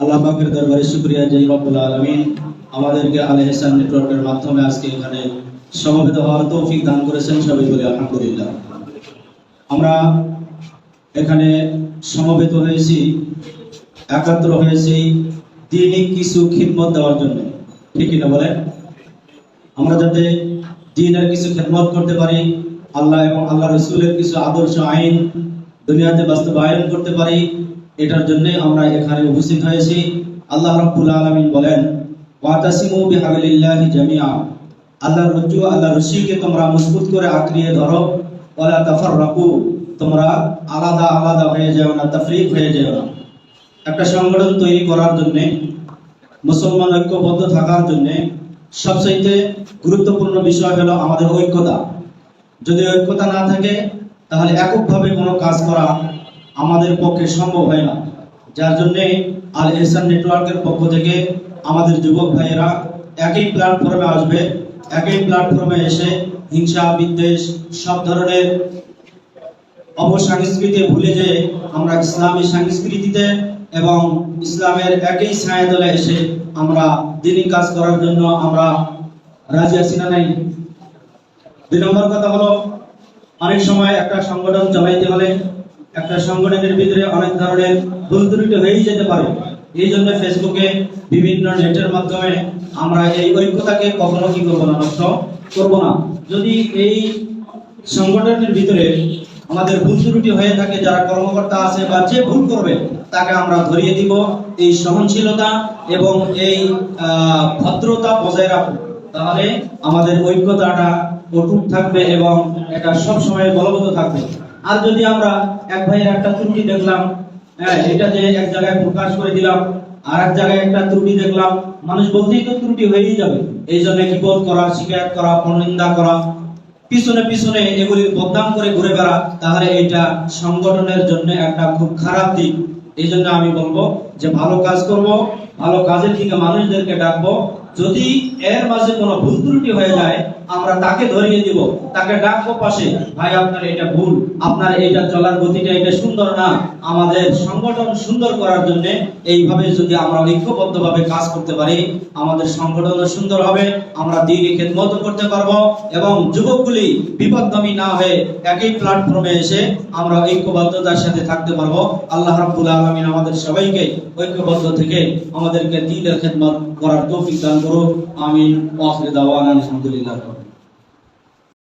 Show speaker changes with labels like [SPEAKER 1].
[SPEAKER 1] আল্লাহ দরবারে শুকরিয়া যে রব্বুল আলামিন। আমাদেরকে আল নেটওয়ার্কের মাধ্যমে আজকে এখানে সমবেত হওয়ার তৌফিক দান করেছেন সবাই বলি আলহামদুলিল্লাহ। আমরা এখানে সমবেত হয়েছি একাত্র হয়েছি দিনই কিছু খিদমত দেওয়ার জন্য। ঠিক না বলেন? আমরা যাতে দিনের কিছু খেদমত করতে পারি, আল্লাহ এবং আল্লাহ রসুলের কিছু আদর্শ আইন দুনিয়াতে বাস্তবায়ন করতে পারি এটার জন্য আমরা এখানে উপস্থিত হয়েছি। আল্লাহ রাব্বুল আলামিন বলেন, ওয়াতাসিমু বিহাবিলিল্লাহি জামিআ। আল্লাহর রজ্জু আল্লাহ রশিকে তোমরা মজবুত করে আঁকড়িয়ে ধরো। ওয়ালা তাফাররাকু। তোমরা আলাদা আলাদা হয়ে যাও না, তাফরিক হয়ে যাও না। একটা সংগঠন তৈরি করার জন্য, মুসলমান ঐক্যবদ্ধ থাকার জন্য সবচাইতে গুরুত্বপূর্ণ বিষয় হলো আমাদের ঐক্যতা। যদি ঐক্যতা না থাকে, তাহলে এককভাবে কোনো কাজ করা আমাদের পক্ষে সম্ভব হয় না। যার জন্য আল এহসান নেটওয়ার্কের পক্ষ থেকে আমাদের যুবক ভাইয়েরা একই প্ল্যাটফর্মে আসবে, একই প্ল্যাটফর্মে এসে হিংসা, বিদ্বেষ, সব ধরনের অপসংস্কৃতি ভুলে যে আমরা ইসলামী সংস্কৃতিতে এবং ইসলামের একই ছায়াতলে এসে আমরা দিনই কাজ করার জন্য আমরা রাজি আছি না নাই? দুই নম্বর কথা হলো, অনেক সময় একটা সংগঠন চালাইতে হলে একটা সংগঠনের ভিতরে অনেক ধরনের ভুল ত্রুটি হয়েই যেতে পারে। এই জন্য ফেসবুকে বিভিন্ন নেটের মাধ্যমে আমরা এই ঐক্যতাকে কখনো কি করব না, নষ্ট করব না। যদি এই সংগঠনের ভিতরে আমাদের ভুল ত্রুটি হয়ে থাকে, যারা কর্মকর্তা আছে বা যে ভুল করবে, তাকে আমরা ধরিয়ে দিব। এই সহনশীলতা এবং এই ভদ্রতা বজায় রাখব তাহলে আমাদের ঐক্যতাটা অটুট থাকবে এবং এটা সব সময় বলবৎ থাকবে। আর যদি আমরা এক ভাইয়ের একটা ত্রুটি দেখলাম হ্যাঁ এটা যে এক জায়গায় প্রকাশ করে দিলাম, আর এক জায়গায় একটা ত্রুটি দেখলাম, মানুষ বলতেই তো ত্রুটি হয়েই যাবে। এই জন্য বিপদ করা, শিকায়ত করা পরনিন্দা করা, পিছনে পিছনে এগুলির বদনাম করে ঘুরে বেড়া, তাহলে এটা সংগঠনের জন্য একটা খুব খারাপ দিক। এই জন্য আমি বলব যে ভালো কাজ করব, ভালো কাজের দিকে মানুষদেরকে ডাকবো যদি এর মাঝে কোনো ভুল ত্রুটি হয়ে যায়, আমরা তাকে ধরিয়ে দিব, তাকে ডাকবো পাশে। ভাই, আপনার এটা ভুল, আপনার এটা চলার গতিটা এটা সুন্দর না। আমাদের সংগঠন সুন্দর করার জন্য এইভাবে যদি আমরা ঐক্যবদ্ধভাবে কাজ করতে পারি, আমাদের সংগঠন সুন্দর হবে, আমরা দিনই খেদমত করতে পারব এবং যুবকগুলি বিপদগামী না হয়ে একই প্ল্যাটফর্মে এসে আমরা ঐক্যবদ্ধতার সাথে থাকতে পারব। আল্লাহ রাব্বুল আলামিন আমাদের সবাইকে ঐক্যবদ্ধ থেকে আমাদেরকে দিনের খেদমত করার তৌফিক দান করুক আমিন আলহামদুলিল্লাহ।